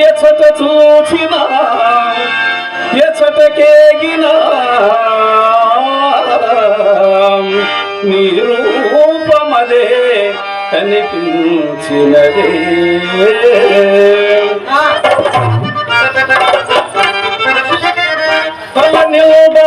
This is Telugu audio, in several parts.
ఎచ్చట చూచిన ఎచ్చటకేగిన నీ రూపమదే కనిపించినదే తల నిల్వ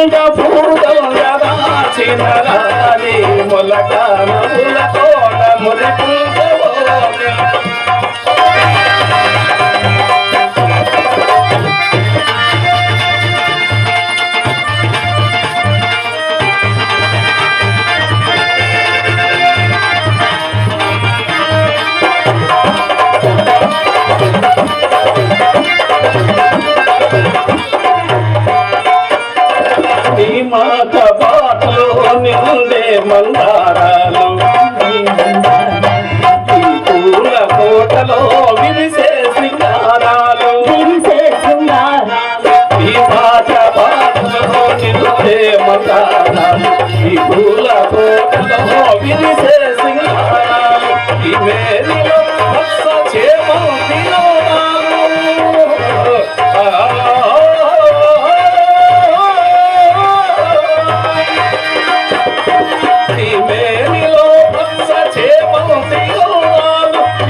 మురిపించబోగే మొలక ములకోట మురికి నీ మందారాలు. ఈ పూల కోటలో విరిసే ఈ మందారాలు. ఈ పూల కోటలో విరిసే సింగారాలు ఈ మేరిలో వత్స చేమంతిలో ఈ మేనిలో వత్స చేమంతిలో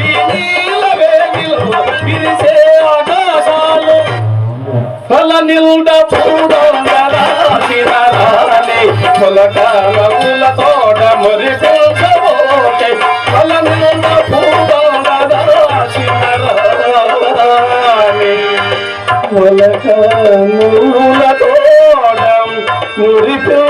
ఈ నీల వేణిలో విరిసే ఆకాశాలు. ఫల నిల్డ పూడోంగరాశిరాలి మొలకాల పూల మురి పోచబోటే నిల్డ